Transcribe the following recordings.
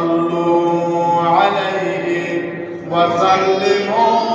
صلوا عليه وسلموا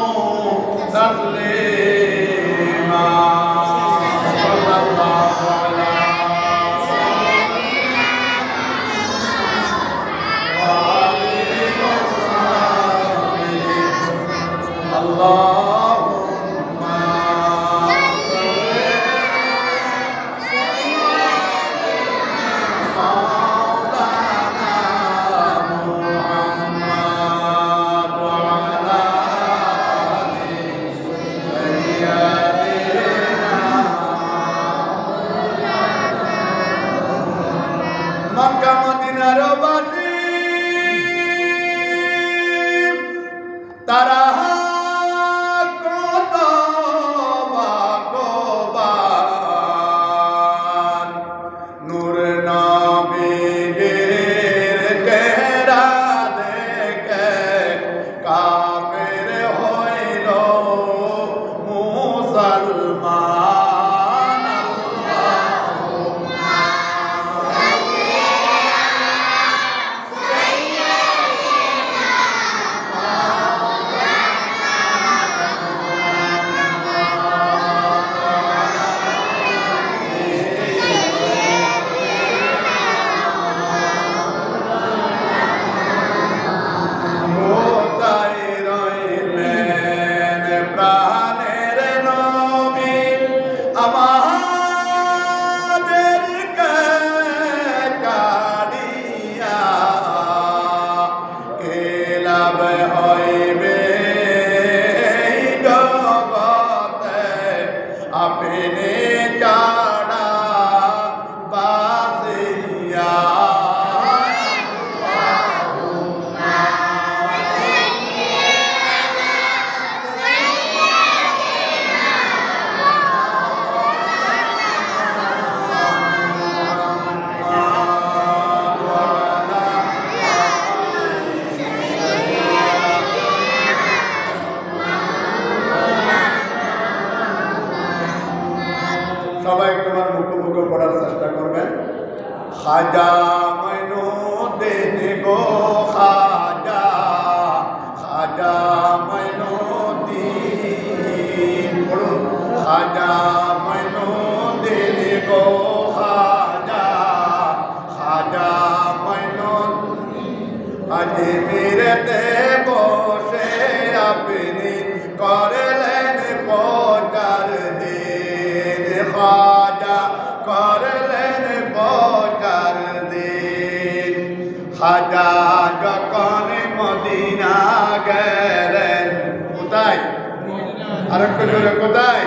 খাজা মৈনু দিন গো খাজা খাজা মৈনু দিন পড়ুন খাজা মৈনু দিন গো খাজা খাজা মৈনু আজমিরতে বসে আরেকটু জোরে কোথায়?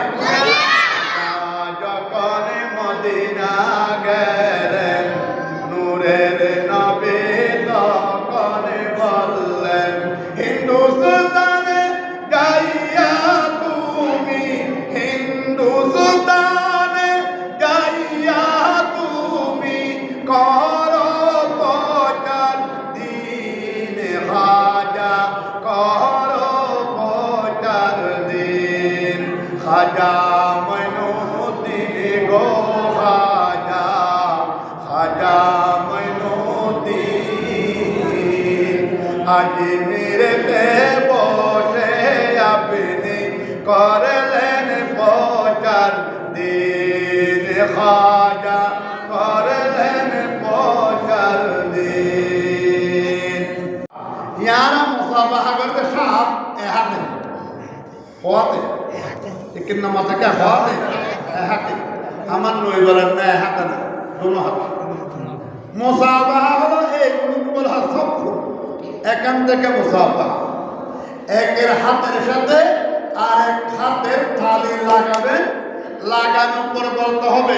নিরতে বসে আপনি করলেন পচার দিন খাজা করলেন পচার দিন। ইয়ারা মুসাবাহা করতে সাপ এহাতে। হওয়াতে। ঠিক নামা থেকে হওয়াতে? এহাতে। আমার নই বলেন না, এহাতে না। দোনো হাতে। মুসাবাহা হলো এই হয় সফর এখান থেকে মুসাবাহা একের হাতের সাথে আর এক হাতের থালি লাগাবেন লাগানোর পরে বলতে হবে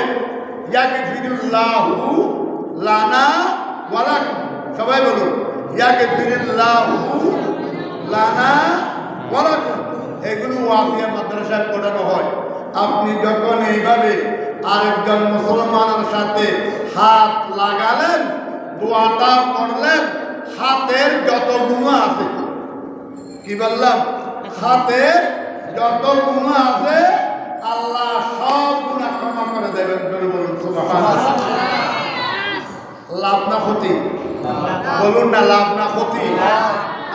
ইয়াকে ফিরুল্লাহু লানা ওয়ালাকুম সবাই বলুন ইয়াকে ফিরুল্লাহু লানা ওয়ালাকুম এগুলো ওয়াফিয়া মাদ্রাসায় পড়ানো হয়। আপনি যখন এইভাবে আরেকজন মুসলমানের সাথে হাত লাগালেন, দোয়াটা পড়লেন হাতের যত গুণা আছে, কি বললাম? হাতের যত গুণা আছে, আল্লাহ সব গুণা ক্ষমা করে দেবেন লাভ না ক্ষতি? বলুন না লাভ না ক্ষতি?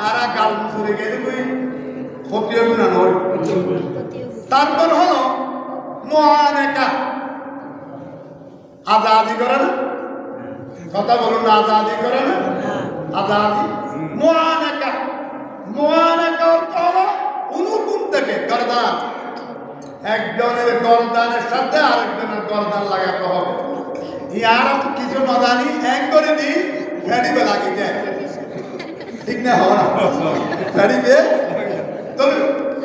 আর গাল মুসুরে গেলে কই ক্ষতি হবে না নয়। তারপর হলো মহান একা। আজাদি করে না? কথা বলুন আজাদি করে না? আজাদি মহানেকা মহানেকা অর্থ হলো অনুকুম থেকে গরদান। একজনের গরদানের সাথে আরেকজনের গরদান লাগাতে হবে। তো কিছু না জানি, এক করে দি ফেরিবে লাগি যায়। ঠিক না, হওয়া ফেরিবে তবে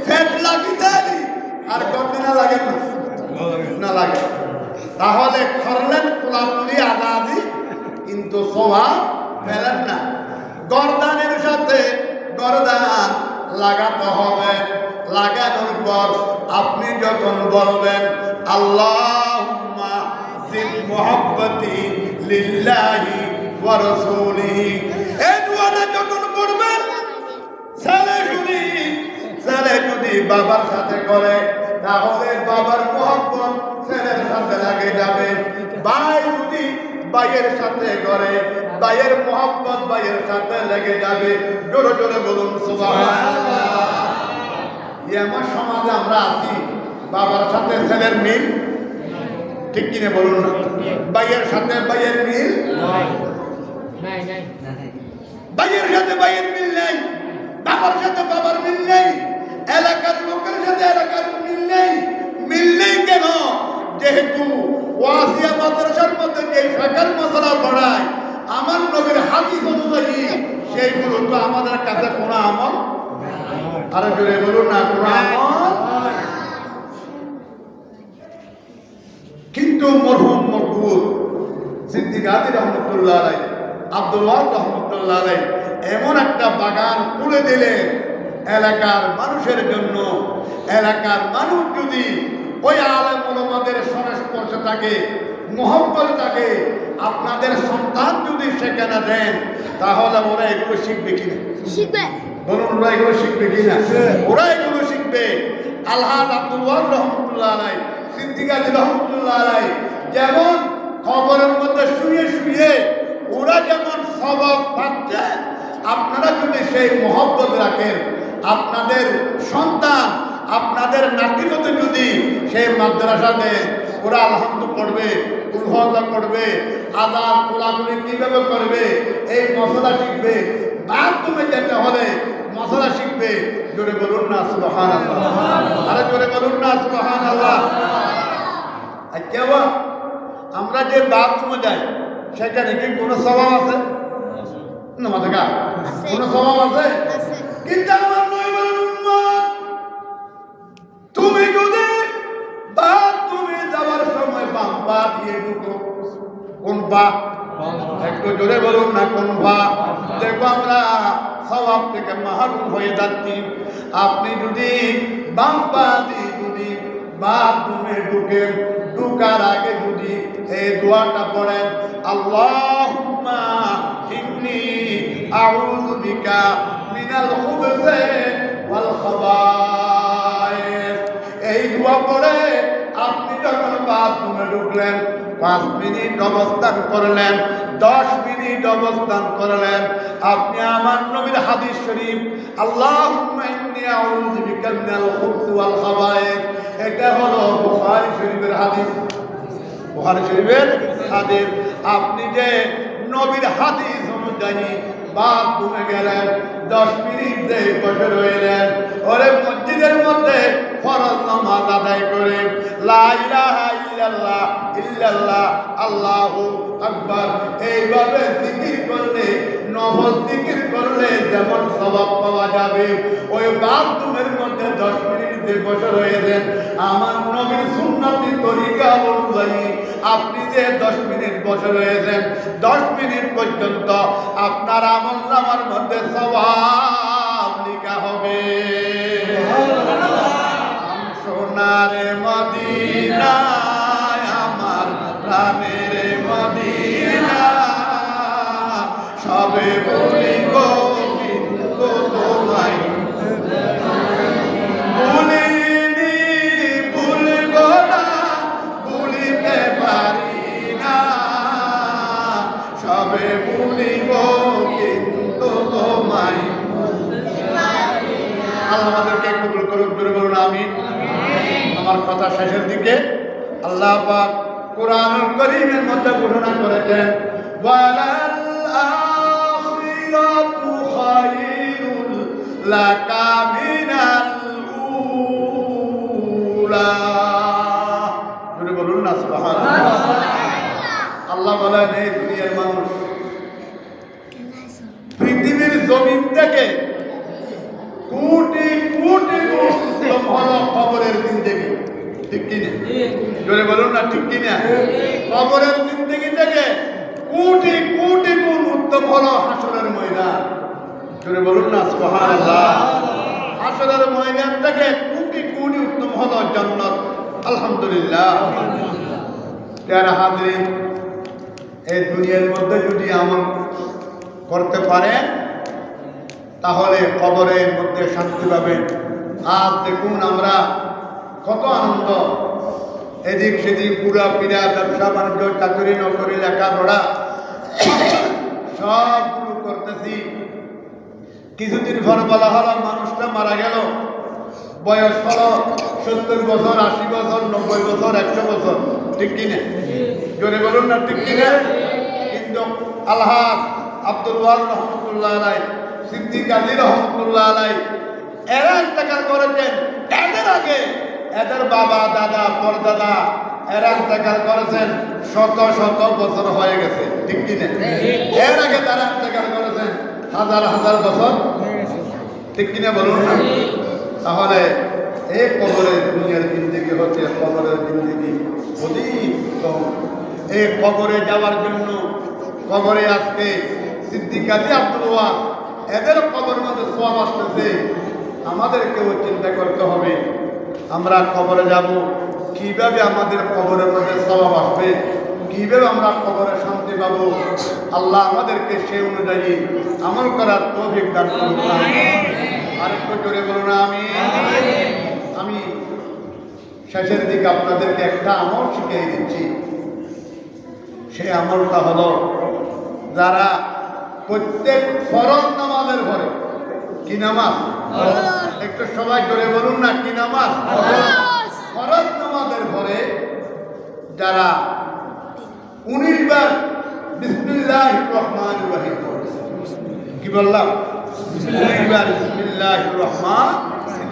ফ্যাট লাগি দেয় আর গরদানা লাগে? না না লাগে। তাহলে করলেন কোলাকুলি আজাদি, কিন্তু স্বভাব ফেলেন না। গরদানের সাথে গরদান লাগাতে হবে। লাগানোর পর আপনি যখন বলবেন, আল্লাহুম্মা জিদ মুহাব্বতি লিল্লাহি ওয়া রাসূলিহি। এই দুয়াটা যখন করবেন ছেলে যদি ছেলে যদি বাবার সাথে করে, তাহলে বাবার মহব্বত ছেলের সাথে লাগে যাবে। ভাই যদি ভাইয়ের সাথে করে ভাইয়ের মহব্বত ভাইয়ের সাথে লেগে যাবে। জোরে জোরে বলুন সুবহানাল্লাহ। আমার সমাজে আমরা আছি বাবার সাথে ছেলের মিল। ঠিক কিনে বলুন না? ভাইয়ের সাথে ভাইয়ের মিল? ভাইয়ের সাথে ভাইয়ের মিল নেই বাবার সাথে বাবার মিল নেই এলাকার লোকের সাথে এলাকার মিল নেই। মিল নেই কেন? যেহেতু ওয়াসিয়া মাদ্রাসার মধ্যে যে শাখার মশলা পড়ায় আমার নবীর হাদিস অনুযায়ী সেইগুলো তো আমাদের কাছে কোনো আমল আরও জোরে বলুন না, কোনো আমল কিন্তু মরহুম মকবুল সিদ্দিক আদি রহমতুল্লাহ আলাই, আব্দুল রহমতুল্লাহ আলাই এমন একটা বাগান খুলে দিলেন, এলাকার মানুষের জন্য, এলাকার মানুষ যদি ওই আলেম ওলামাদের সংস্পর্শে থাকে মোহব্বত থাকে আপনাদের সন্তান যদি সেখানে দেন তাহলে ওরা এগুলো শিখবে কিনা শিখবে। বলুন ওরা এগুলো শিখবে কিনা ওরা এগুলো শিখবে। আল্লাহ আব্দুল ওয়াহাব রহমতুল্লাহ আলাই সিদ্দিক আলী রহমতুল্লাহ আলাই যেমন খবরের মধ্যে শুয়ে শুয়ে ওরা যেমন সবক পাচ্ছে আপনারা যদি সেই মহব্বত রাখেন আপনাদের সন্তান আপনাদের নাতিগত যদি সেই মাদ্রাসাতে ওরা আলহামদু পড়বে উলহল্লা করবে আদাব কোলাকুলি কীভাবে করবে এই মশলা শিখবে বাথরুমে যেতে হলে মশলা শিখবে। জোরে বলুন না সুবহান আল্লাহ আরে জোরে বলুন না সুবহান আল্লাহ আর কেবল আমরা যে বাথরুমে যাই সেখানে কি কোনো স্বভাব আছে? না মাথা কোনো স্বভাব আছে? কিন্তু আমার নয় তুমি যদি বা তুমি যাওয়ার সময় বাম পা দিয়ে ঢুকো কোন পা একটু জোরে বলুন না কোন পা দেখো আমরা স্বভাব থেকে মাহরুম হয়ে যাচ্ছি। আপনি যদি বাম পা দিয়ে যদি বাথরুমে ঢুকে ঢুকার আগে যদি এই দোয়াটা পড়েন, আল্লাহুম্মা ইন্নী আউযু বিকা মিনাল খুবুসি ওয়াল দোয়া পড়ে আপনি যখন বাথরুমে ঢুকলেন, পাঁচ মিনিট অবস্থান করলেন, দশ মিনিট অবস্থান করলেন, আপনি আমার নবীর হাদিস শরীফ খাবায়েস এটা হলো বুখারী শরীফের হাদিস। বুখারী শরীফের হাদিস। আপনি যে নবীর হাদিস অনুযায়ী বাথরুমে গেলেন দশ মিনিট যে বসে রইলেন। ওরে মসজিদের মধ্যে ফরজ নামাজ আদায় করে। লা ইলাহা ইল্লাল্লাহ ইল্লাল্লাহ, আল্লাহু আকবার। এইভাবে জিকির করলে, নফল জিকির করলে যেমন স্বভাব পাওয়া যাবে, ওই বাথরুমের মধ্যে দশ মিনিট যে বসে রয়েছেন আমার নবীর সুন্নতি তরিকা অনুযায়ী আপনি যে দশ মিনিট বসে রয়েছেন দশ মিনিট পর্যন্ত আপনার আমল নামার মধ্যে সবাব লিখা হবে। সোনারে মদিনায় কীভাবে ভুলিব কিন্তু তোমায়। আল্লাহ আমাদেরকে কবুল করুক করে বলুন আমি আমার কথা শেষের দিকে আল্লাহ পাক কোরআন করিমের মধ্যে ঘোষণা করেছেন বলুন না আল্লাহ বলেন, এই থেকে? কোটি কোটি খবরের জিন্দেগি ঠিক কিনা? জোরে বলুন না, ঠিক কিনা? খবরের জিন্দেগি থেকে কোটি কোটি গুণ উত্তম হলো হাসরের ময়দান। জোরে বলুন না, সুবহানাল্লাহ। হাসরের ময়দান থেকে কোটি কোটি উত্তম হলো জান্নাত। আলহামদুলিল্লাহ। প্যারা হাজরিন, এই দুনিয়ার মধ্যে যদি আমল করতে পারেন তাহলে কবরের মধ্যে শান্তি পাবেন আজ দেখুন আমরা কত আনন্দ। এদিক সেদিক পুরা পিরা ব্যবসা, বাণিজ্য, চাকরি, নকরি, লেখাপড়া সবগুলো করতেছি। কিছুদিন পর বলা হলো, মানুষটা মারা গেল। বয়স হলো সত্তর বছর, আশি বছর, নব্বই বছর, একশো বছর। ঠিক কিনা? জোরে বলুন না, ঠিক কিনা? কিন্তু আল্লাহ আব্দুল রহমতুল্লাহ আলাই সিদ্দিক আলী রহমতুল্লাহ আলাই, এরা ইন্তেকাল করেছেন এদের আগে। এদের বাবা, দাদা, পরদাদা, এরা ইন্তেকাল করেছেন শত শত বছর হয়ে গেছে, ঠিক কিনা এর আগে তারা ইন্তেকাল করেছেন হাজার হাজার বছর। ঠিক কিনা বলুন তাহলে এই কবরের দুনিয়ার জিন্দিগি হচ্ছে কবরের জিন্দিগি। অধিক কম এই কবরে যাওয়ার জন্য কবরে আজকে সিদ্দিকাজি আব্দুল ওয়াদ এদের কবর মধ্যে সব আসতেছে। আমাদেরকেও চিন্তা করতে হবে। আমরা কবরে যাব, কীভাবে আমাদের কবরের মধ্যে স্বভাব আসবে, কীভাবে আমরা কবরে শান্তি পাবো? আল্লাহ আমাদেরকে সে অনুযায়ী আমল করার তৌফিক দান করুন। আরেকটু জোরে বলুন আমি আমি শেষের দিকে আপনাদেরকে একটা আমল শিখিয়ে দিচ্ছি। সেই আমলটা হলো, যারা প্রত্যেক ফরজ নামাজের ঘরে। কি নামাজ? একটু সবাই করে বলুন না কি নামাজ? ফরজ। নামাজের ঘরে যারা উনিশ বার বিসমিল্লাহ রহমান রহিম কি বললাম? উনিশ বার বিসমিল্লাহ রহমান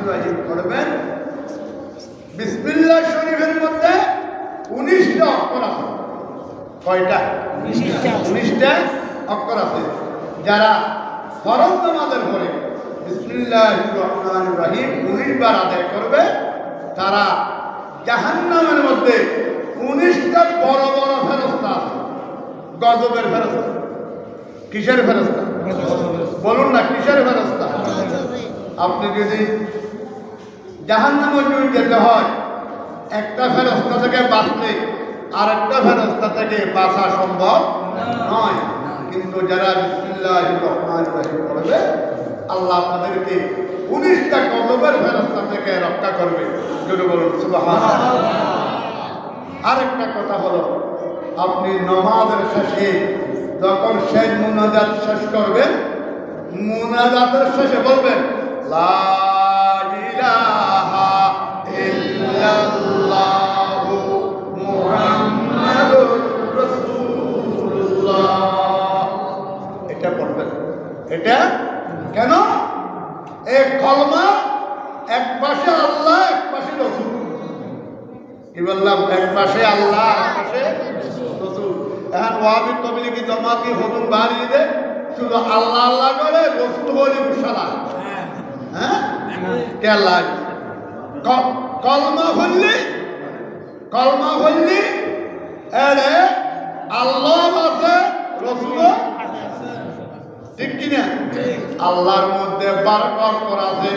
রহিম করবেন বিসমিল্লাহ শরীফের মধ্যে উনিশটা অক্ষর আছে। কয়টা? উনিশটা। অক্ষর আছে। যারা ফরজ নামাজের পরে বিসমিল্লাহ রহমান রহিম উনিশ বার আদায় করবে, তারা জাহান্নামের মধ্যে উনিশটা বড় বড় ফেরস্তা গজবের ফেরস্তা। কিসের ফেরস্তা? বলুন না, কিসের ফেরস্তা? আপনি যদি জাহান্নামে যদি যেতে হয়, একটা ফেরস্তা থেকে বাঁচলে আর একটা ফেরস্তা থেকে বাঁচা সম্ভব নয়। কিন্তু যারা করবে আল্লাহ আপনাদেরকে উনিশটা কলবের ফেরস্তা থেকে রক্ষা করবে। যদি বলুন আরেকটা কথা হলো, আপনি নমাজের শেষে যখন শেষ মুনাজাত শেষ করবেন, মুনাজাতের শেষে বলবেন, লা কলমা, এক পাশে আল্লাহ, এক পাশে রসুল। কি বললাম এক পাশে আল্লাহ, এক পাশে রসুল। এখন ওয়াবি তবলিগি জমাতি হতুন বাড়িয়ে দে শুধু আল্লাহ আল্লাহ করে, রসুল হলি মুসালা হ্যাঁ? কে কলমা বললি কলমা বললি এরে আল্লাহ আছে রসুল ঠিক কিনা? আল্লাহর মধ্যে বারকর করা আছে।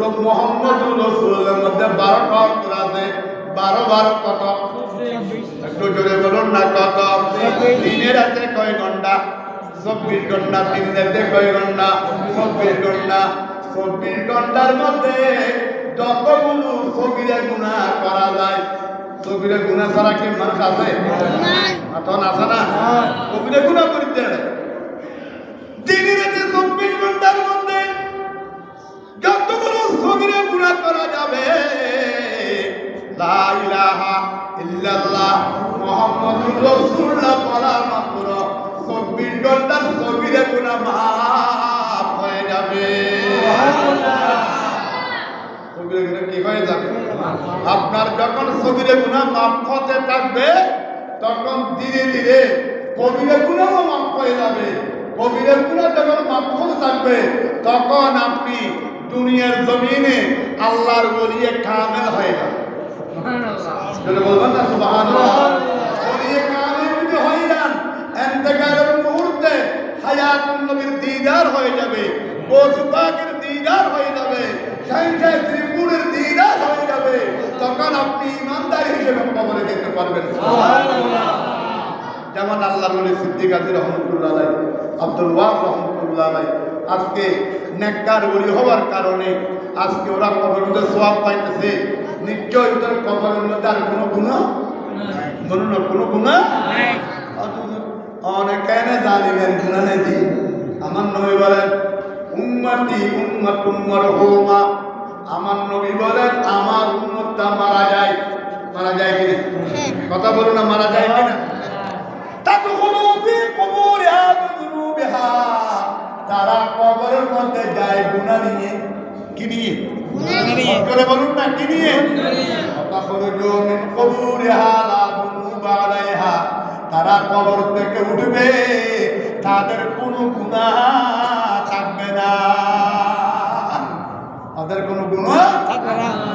রব মোহাম্মদ রসুলের মধ্যে বারকর করা আছে। বারো বারো কত? একটু জোরে বলুন না কত? দিনের রাতে কয় ঘণ্টা? চব্বিশ ঘণ্টা তিন রাতে কয় ঘণ্টা? চব্বিশ ঘণ্টা। চব্বিশ ঘণ্টার মধ্যে যতগুলো সবিরে গুণা করা যায় সবিরে গুণা ছাড়া কি মানুষ আছে? এখন আছে না? সবিরে গুণা করিতে দিনে রাতে চব্বিশ ঘণ্টার মধ্যে যতগুলো সবিরে গুণা করা যাবে মোহাম্মদুর রসুল্লাহ বলা মাত্র চব্বিশ ঘণ্টার সবিরে গুণা মাফ হয়ে যাবে। কি হয়ে যাবে? আপনার যখন সবিরে গুণা মাফ হতে থাকবে, তখন ধীরে ধীরে কবিরে গুণাও মাফ হয়ে যাবে। কবিরে গুণা যখন মাফ থাকবে তখন আপনি দুনিয়ার জমিনে আল্লাহর বলিয়ে কামেল হয়ে যাবে বলবেন না সুবহানাল্লাহ। বলিয়ে কামেল যদি হয়ে যান এন্তেকালের মুহূর্তে হায়াতুন নবীর দিদার হয়ে যাবে গোসবাকের দিদার হয়ে যাবে সাইন্সাই ত্রিপুরের দিদার হয়ে যাবে তখন আপনি ইমানদার হিসেবে কবরে যেতে পারবেন। যেমন আল্লাহ বলে সিদ্দিক আলী রহমতুল্লাহ আলাই আব্দুল ওয়াব রহমতুল্লাহ আলাই আজকে নেককার বলি হওয়ার কারণে আজকে ওরা কবরের মধ্যে সোয়াব পাইতেছে। নিশ্চয় ওদের কবরের মধ্যে আর কোনো গুণা বলুন না কোনো গুণা অনেকেন জানিবেন গুণা নেই। আমার নবী বলেন উম্মতি উম্মত উম্মর হোমা আমার নবী বলেন আমার উম্মতটা মারা যায়। মারা যায় কিনা? কথা বলুন না মারা যায় কিনা? তারা কবরের মধ্যে যায় গুনাহ নিয়ে। কি নিয়ে? করে বলুন না কি নিয়ে? তারা কবর থেকে উঠবে তাদের কোনো গুনাহ থাকবে না। তাদের কোনো গুনাহ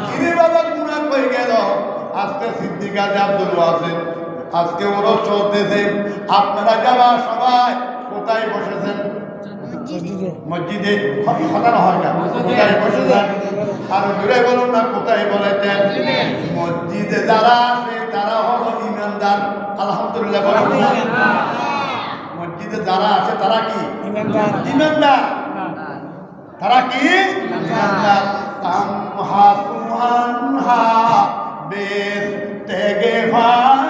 কিরে বাবা গুনাহ কই গেল। আজকে সিদ্দিকা আব্দুল ওয়াসিম আজকে ওরা চলতেছে আপনারা যারা সবাই কোথায় বসেছেন? মসজিদে। হয় না কোথায় বসেছেন? আর জুড়ে বলুন না কোথায় বলেছেন? মসজিদে যারা আসে তারা হলো ইমানদার। আলহামদুলিল্লাহ মসজিদে যারা আছে তারা কি? ইমানদার। তারা কি? ইমানদার। তামহা সুহানহা বেশ তেগে ফারিল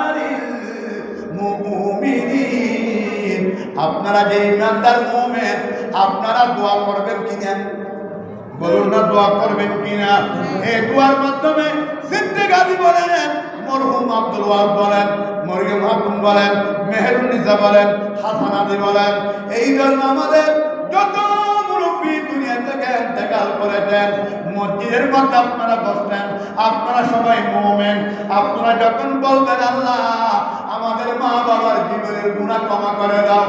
আপনারা যে ইমানদার মুমিন, আপনারা দোয়া করবেন কিনা? বলুন না দোয়া করবেন কিনা? এই দোয়ার মাধ্যমে সিদ্দিকাদি বলেন, মরহুম আব্দুল ওয়াহাব বলেন, মরিয়ম হাকুম বলেন, মেহেরুন্নিসা বলেন, হাসান আদি বলেন, এই জন্য আমাদের যত মুরব্বী দুনিয়া থেকে ইন্তেকাল করেছেন, মসজিদের মধ্যে আপনারা বসলেন আপনারা সবাই মোমেন, আপনারা যখন বলবেন আল্লাহ আমাদের মা বাবার জীবনের গুণা ক্ষমা করে দাও।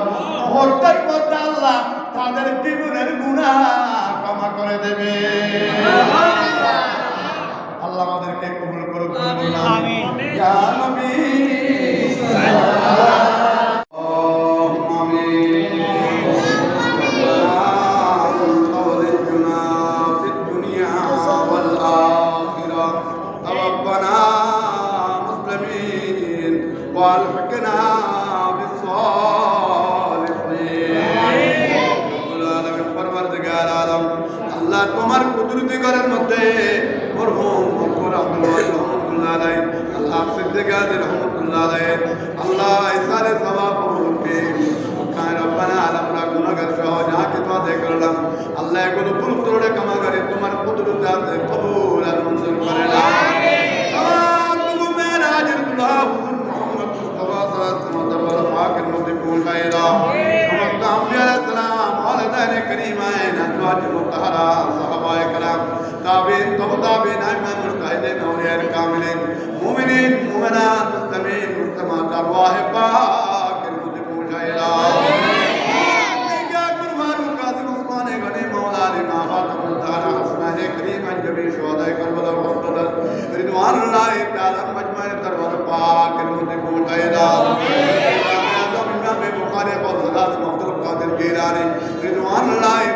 মুহূর্তের মধ্যে আল্লাহ তাদের জীবনের গুণা ক্ষমা করে দেবে। আল্লাহ আমাদেরকে কবুল করুক আমিন। ইয়া নবী কুদরতি ঘরের মধ্যে মরহুম মকবুল আব্দুল রহমতুল্লাহ আলাইহি, আল্লাহ সিদ্দিক আলী রহমতুল্লাহ আলাইহি, আল্লাহ ইসারে সওয়াব কবুল কে কায় রব্বানা আলামরা গুনাহগার সহ যা কিছু আদায় করলাম। আল্লাহ এগুলো ভুল তোড়ে ক্ষমা করে, তোমার কুদরত আছে কবুল আর মঞ্জুর করে না। মেরাজের দুলহা صحابہ کرام تابعین تبع تابعین امام القائدین اولیاء کاملین مومنین مومنات مستمعین مستمعات ارواح پاک کے مجھے پہنچا الہ رضوان اللہ تعالی مجمع دربار پاک کے مجھے پہنچا الہ میں بخاری اور حضرات مفضل قادر گیرانی رضوان اللہ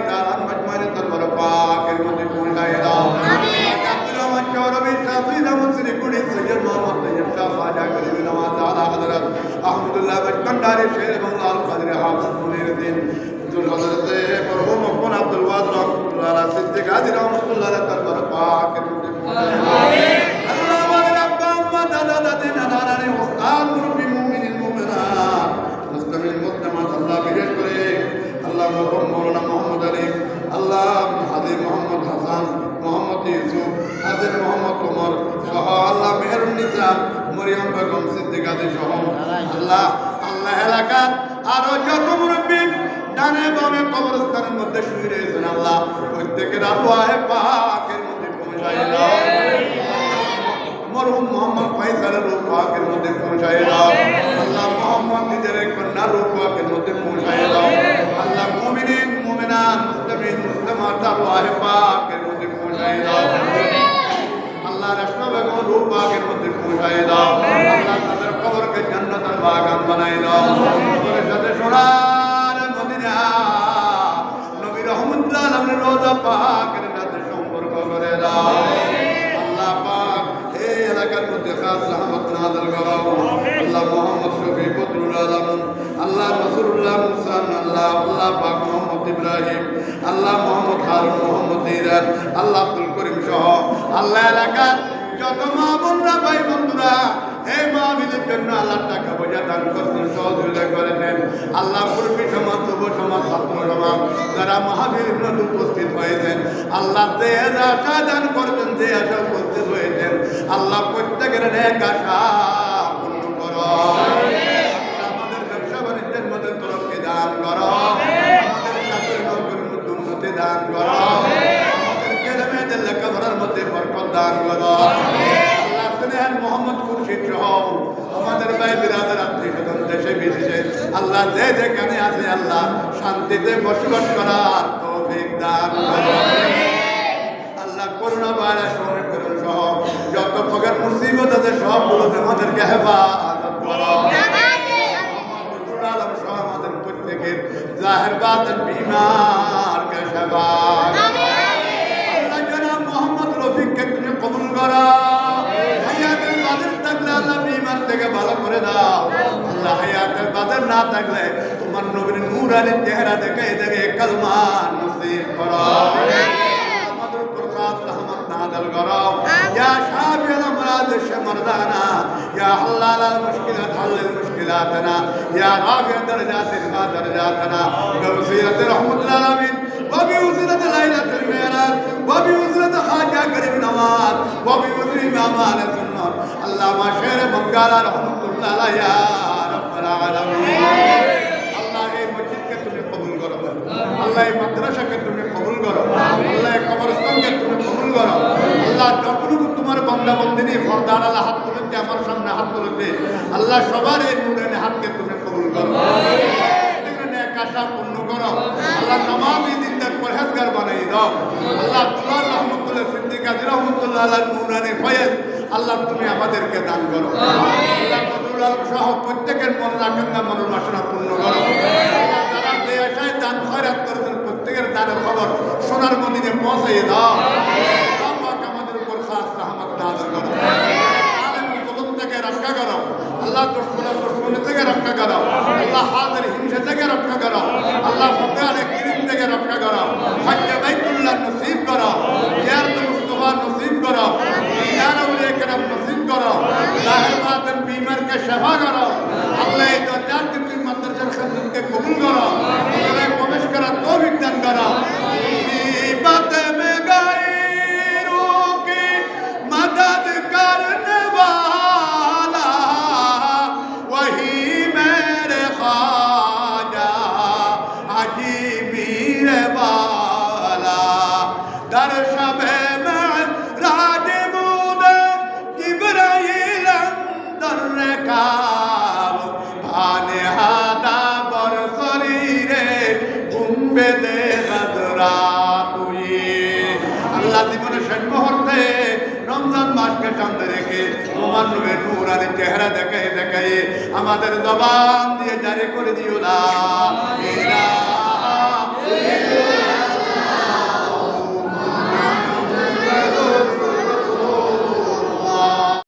ভান্ডারি শের এবং লাল কাদের হাফিজ মুনিরুদ্দিন হুজুর হযরতে মরহুম মোহাম্মদ আব্দুল ওয়াদ রহমাতুল্লাহ সিদ্দিক গাজী রহমাতুল্লাহ আলাইহ তারপর পাক আল্লাহ আমাদের আব্বা, আম্মা আল্লাহ বিশেষ করে। হাসান, মোহাম্মদ ইউসুফ, হাজী মোহাম্মদ ওমর সহ আল্লাহ মেহরুন আল্লাহ আল্লাহ এলাকার আরও যত মুরব্বী ডানে বামে কবরস্থানের মধ্যে শুয়ে রয়েছেন আল্লাহ, প্রত্যেকের আল্লাহ পাকের মধ্যে পৌঁছায় দাও। মরহুম মোহাম্মদ ফাইসালের রূপ পাকের মধ্যে পৌঁছায় দাও। আল্লাহ মোহাম্মদ নিজের কন্যার রূপ পাকের মধ্যে পৌঁছায় দাও। আল্লাহ মুমিনিন মুমিনাত মুসলিমিন, মুসলিমাত আল্লাহ পাকের মধ্যে পৌঁছায় দাও। আল্লাহ রসনা বেগম রূপ পাকের মধ্যে পৌঁছায় দাও। আল্লাহ তাদের কবরকে জান্নাতের বাগান বানাই সাথে সোনার মদিনা। নবী রোজা পাকের সাথে সম্পর্ক করে দাও। আল্লাহ পাক এই এলাকার আল্লাহ মোহাম্মদ শফি মুসান আল্লাহ আল্লাহ পাক মোহাম্মদ ইব্রাহিম, আল্লাহ মোহাম্মদ হারুন, মোহাম্মদ ইরান, আল্লাহ আব্দুল করিম সহ আল্লাহ এলাকার যত মা বোনরা, ভাই বন্ধুরা এই মাহবিলের জন্য আল্লাহ টাকা পয়সা দান করতেন সহযোগিতা করেছেন আল্লাহ কর্মী সমাজ, যুব সমাজ, ছাত্র সমাজ, যারা মাহবিলের মধ্যে উপস্থিত হয়েছেন আল্লাহ যে আশা দান করতেন যে আশা উপস্থিত হয়েছেন, আল্লাহ প্রত্যেকের নেক আশা পূর্ণ করো। আমাদের ব্যবসা বাণিজ্যের মধ্যে তরফকে দান করো। আমাদের চাকরি নৌকরির মধ্যে উন্নতি দান করো। আমাদের ছেলে মেয়েদের লেখাপড়ার মধ্যে বরকত দান করো। আল্লাহ মোহাম্মদ খুরশিদ সহ আমাদের ভাই বিরাদের আত্মীয় দেশে বিদেশে, আল্লাহ যে যেখানে আছে আল্লাহ শান্তিতে বসবাস করার তৌফিক দান আল্লাহ করোনা ভাইরাস করুন সহ, যত প্রকার মুসিবত আছে সবগুলোতে আমাদেরকে সহ আমাদের প্রত্যেকের আল্লাহ মোহাম্মদ রফিককে তুমি কবুল করো হায়াতের বাদের থাকলে আল্লাহ বিমার থেকে ভালো করে দাও আল্লাহ হায়াতের বাদের না থাকলে তোমার নবীর নূরানি চেহারা দেখে দেখে কালমা নসিব করো আমাদের উপর খাস রহমত নাযিল করো ইয়া শাফি আল আমরাদ مرضانا يا حلال المشكلات حل مشكلاتنا يا رافع درجات ارفع درجاتنا بوسيلة رحمة العالمين وبوسيلة ليلة المعراج وبوسيلة خواجہ کریم نواز وبوسيلة امام آل আল্লামা শের বঙ্গালা রহমতুল্লাহ আল্লাহ এই মসজিদকে তুমি কবুল করো। আল্লাহ এই মাদ্রাসাকে তুমি কবুল করো। আল্লাহ এই কবরস্থানকে তুমি কবুল করো। আল্লাহ যতটুকু তোমার বন্দা বন্দিনী ফরদার আল্লাহ হাত তুলেছে, আমার সামনে হাত তুলেছে, আল্লাহ সবার এই নুরের হাতকে তুমি কবুল করো। আশা পূর্ণ করো। আল্লাহ তমামি দিনদার পরহেজগার বানাই দাও। আল্লাহ তোমার রহমতুল্লাহ সিদ্দিক আজ রহমতুল্লাহ আল্লাহ নুরানি ফয়েজ আল্লাহ তুমি আমাদেরকে দান করো। সহ প্রত্যেকের মন আকাঙ্ক্ষা মনের পূর্ণ করো। আশায় দান খয়রাত করেছেন, প্রত্যেকের দানের খবর সোনার মন্দিরে পৌঁছাইয়ে দাও। আমাদের উপর খাস রহমত নাযিল করো। থেকে রক্ষা করো। আল্লাহ থেকে রক্ষা করো। আল্লাহ থেকে রক্ষা করো। আল্লাহ থেকে রক্ষা করো। নসিব করো। নসিব করো। বিমার সেবা করো। আল্লাহ এই দরজার তুমি মাদ্রাসার খেদমতকে কবুল করো। প্রবেশ করার তৌফিক দান করো। ওনার চেহারা দেখায় দেখায় আমাদের জবান দিয়ে জারি করে দিও না।